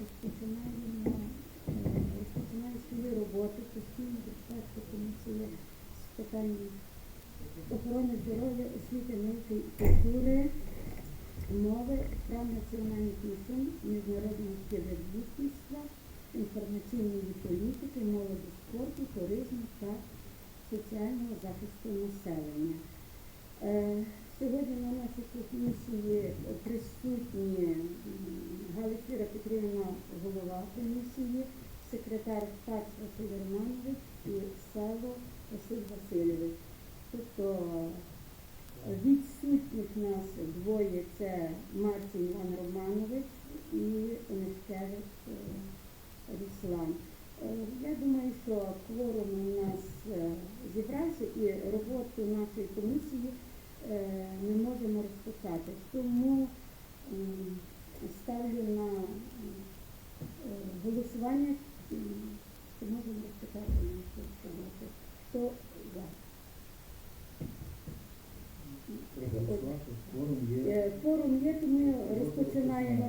Розпочинаємо розпочинає свою постійно депутатська комісія з охорони здоров'я, освіти, науки і культури, мови, прав національних меншин, міжнародного співробітництва, інформаційної політики, молоді спорту, туризму та соціального захисту населення. Сьогодні на нашій комісії присутні Віра Петрівна, голова комісії, секретар Пац Василь Романович і Сало Василь Васильович. Тобто е, відсутніх нас двоє це Мартін Іван Романович і Онишкевич е, Руслан. Е, Я думаю, що кворум у нас зібрався і роботу нашої комісії е, ми можемо розпочати. Тому ставлю на е, голосування, чи можемо розпочати нашу роботу. Хто за? Треба форум є. Е, тому розпочинаємо.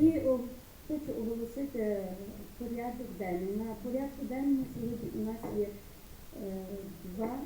І хочу оголосити порядок денний. На порядку денному сьогодні у нас є е, два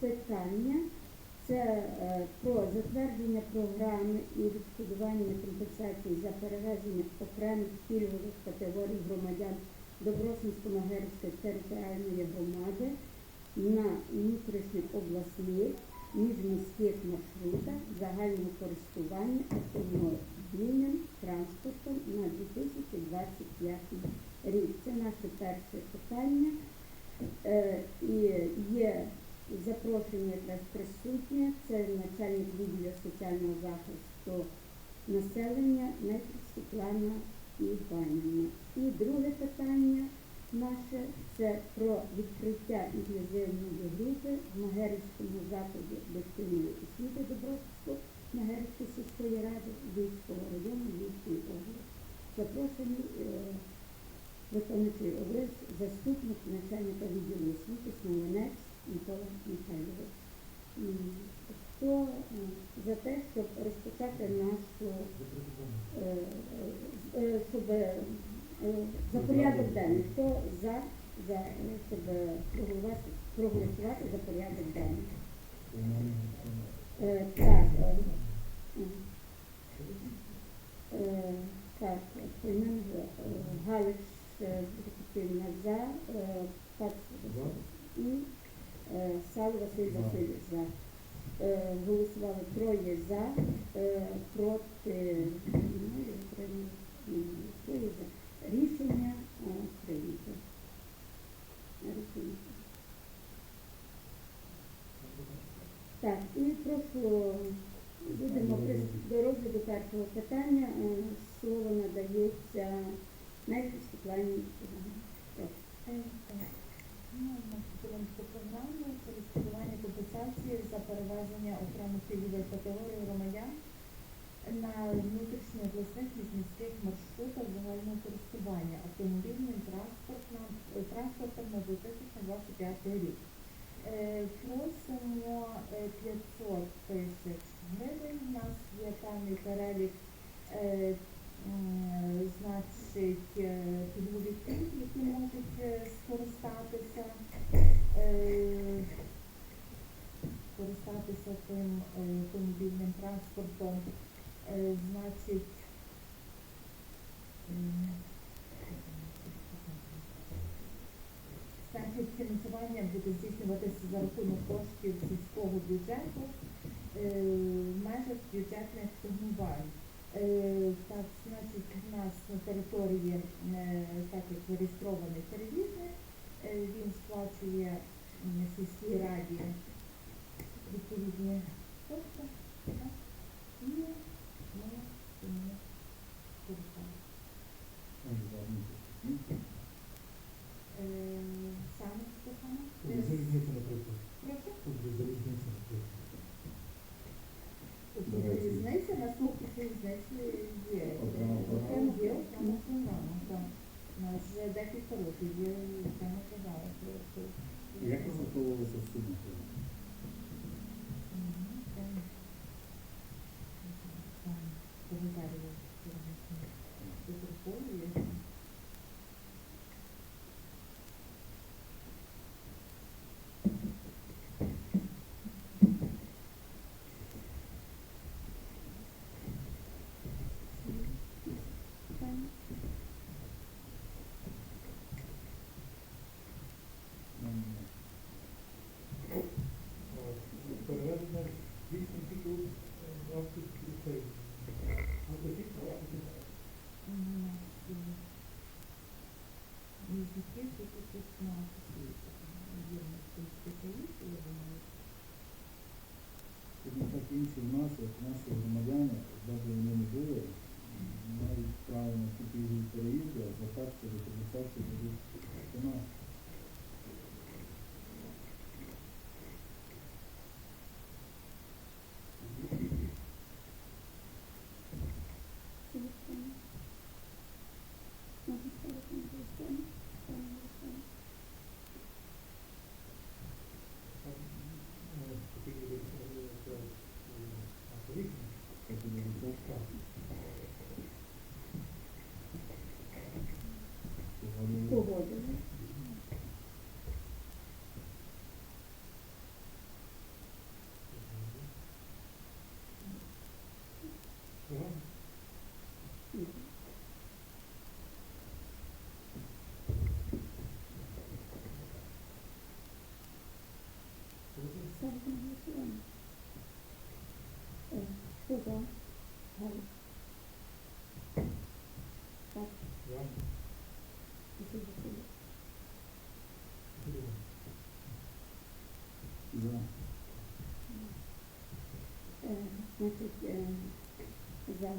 питання. Це е, про затвердження програми і відшкодування компенсацій за перевезення окремих пільгових категорій громадян Добросинсько-Магерської територіальної громади на внутрішньообласних міжміських маршрутах загального користування автомобільним транспортом на 2025 рік. Це наше перше питання. Е, І є запрошення якраз присутнє, це начальник відділу соціального захисту населення Метрик Світлана Іванівна. І друге питання наше це про відкриття інклюзивної групи в Магерівському закладі дошкільної освіти Добровського Магерівської сільської ради Львівського району Львівської області. Запрошений е, виконуючий обов'язок заступник начальника відділу освіти Смоленець Микола Михайлович. Хто е, за те, щоб розпочати нашу е, е, щоб за порядок денний. Хто за, за щоб проголосувати, проголосувати за порядок денний? Так, так, Галич е, за, Пац і Сал Василь Васильович за. Голосували троє за, е, проти за. Рішення прийнято. Так, і прошу, будемо при- до розгляду першого питання. Е, Слово надається Мельки Світлані Програму це відшкодування компенсації за перевезення окремих пільгових категорій громадян на внутрішньообласних міських маршрутах загального користування автомобільним транспортом, е, транспортом на 2025 рік. Е, Просимо е, 500 тисяч гривень. У нас є певний перелік е, значить, е, пільгових пільг, скористатися тим е, автомобільним транспортом. Е, Значить, значить, фінансування буде здійснюватися за рахунок коштів сільського бюджету е, в межах бюджетних формувань. Е, Так, значить, в нас на території, е, так як зареєстрований перевізник, е, він сплачує сільській раді відповідні кошти, так, і ми цим користуємося. Е, Саме те саме? Залізниця, наприклад. Прошу? Тут буде залізниця, наприклад. Тобто Давайте. залізниця, наступні залізниці є. Окрема програма? Окремо є окрема програма, так. У нас вже декілька років є окрема програма. про це. Як розраховувалася Інші в нас, як наші громадяни, коли не було. Значить, за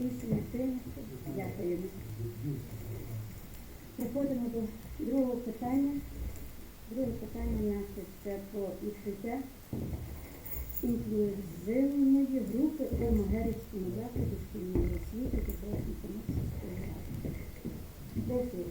Рішення прийнято. Дякую. Приходимо до другого питання. Друге питання наше це про відкриття інклюзивної групи у Магерівському закладі шкільної освіти та інформації. Дякую.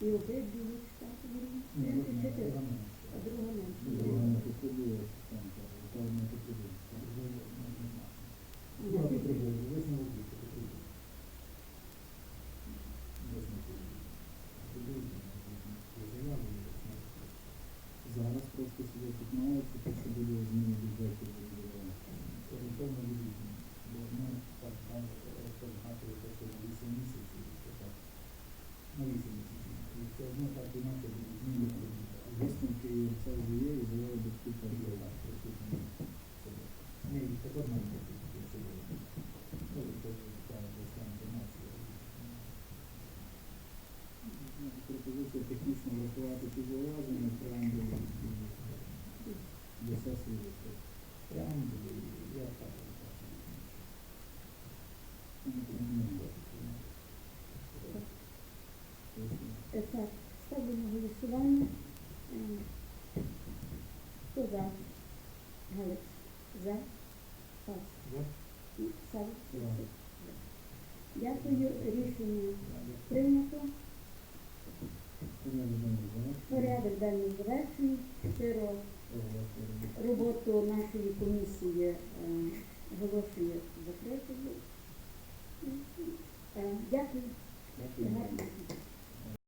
І опять будуть читати Друга менше. Друга менше. Thank you. преамбуле, я так Так, ставлю на голосування. Е, хто за? Галець. За. Пас. І Савич. Дякую. Рішення прийнято. Порядок денний завершений. 4 Роботу нашої комісії е, оголошує закритою. Е, дякую. Дякую.